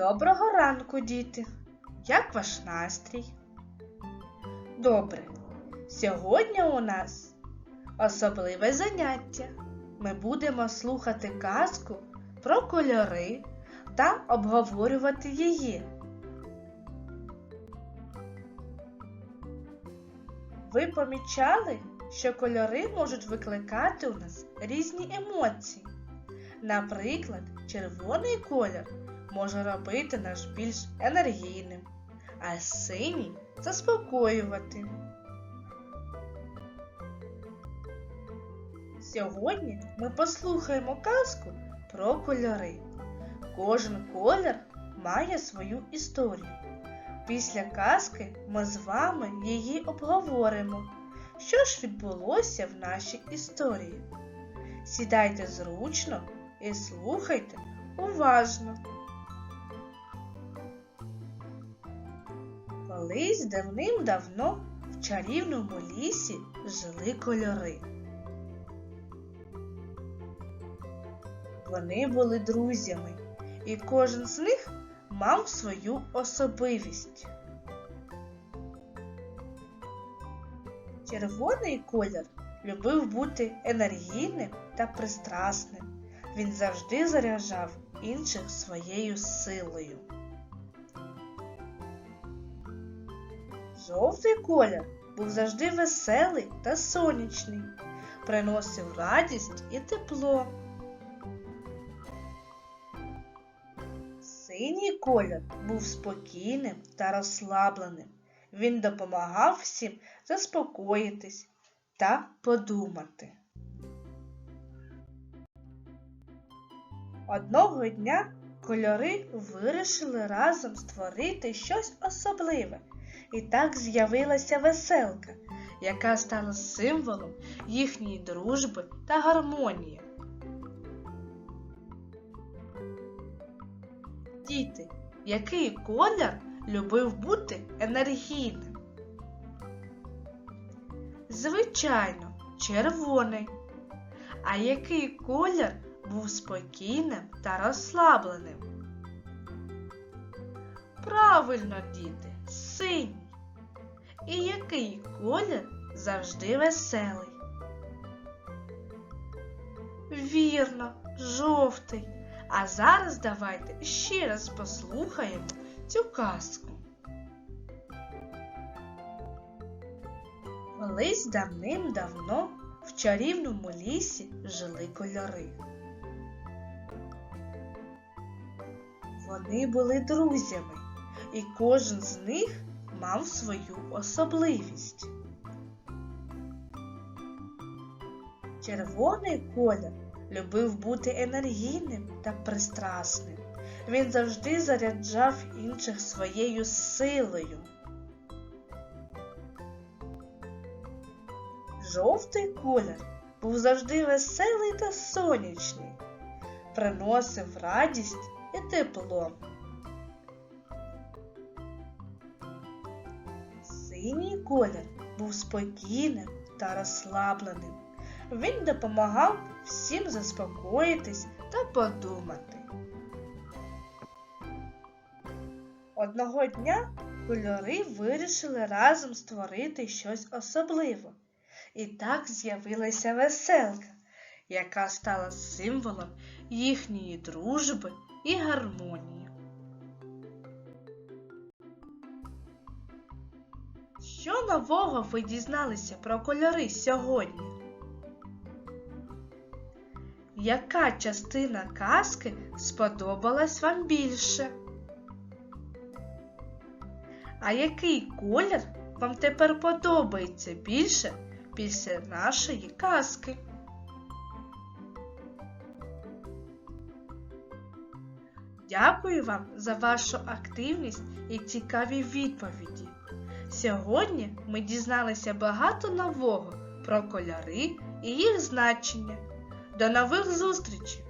Доброго ранку, діти! Як ваш настрій? Добре. Сьогодні у нас особливе заняття. Ми будемо слухати казку про кольори та обговорювати її. Ви помічали, що кольори можуть викликати у нас різні емоції. Наприклад, червоний колір може робити нас більш енергійним, а синій заспокоювати. Сьогодні ми послухаємо казку про кольори. Кожен колір має свою історію. Після казки ми з вами її обговоримо. Що ж відбулося в нашій історії? Сідайте зручно і слухайте уважно. Колись давним-давно в чарівному лісі жили кольори. Вони були друзями, і кожен з них мав свою особливість. Червоний колір любив бути енергійним та пристрасним. Він завжди заряджав інших своєю силою. Жовтий колір був завжди веселий та сонячний, приносив радість і тепло. Синій колір був спокійним та розслабленим. Він допомагав всім заспокоїтись та подумати. Одного дня кольори вирішили разом створити щось особливе. І так з'явилася веселка, яка стала символом їхньої дружби та гармонії. Діти, який колір любив бути енергійним? Звичайно, червоний. А який колір був спокійним та розслабленим? Правильно, діти, синій. І який колір завжди веселий? Вірно, жовтий. А зараз давайте ще раз послухаємо цю казку. Колись давним-давно в чарівному лісі жили кольори. Вони були друзями, і кожен з них мав свою особливість. Червоний колір любив бути енергійним та пристрасним. Він завжди заряджав інших своєю силою. Жовтий колір був завжди веселий та сонячний, приносив радість і тепло. Синій колір був спокійним та розслабленим. Він допомагав всім заспокоїтись та подумати. Одного дня кольори вирішили разом створити щось особливе. І так з'явилася веселка, яка стала символом їхньої дружби і гармонії. Що нового ви дізналися про кольори сьогодні? Яка частина казки сподобалась вам більше? А який колір вам тепер подобається більше після нашої казки? Дякую вам за вашу активність і цікаві відповіді. Сьогодні ми дізналися багато нового про кольори і їх значення. До нових зустрічей!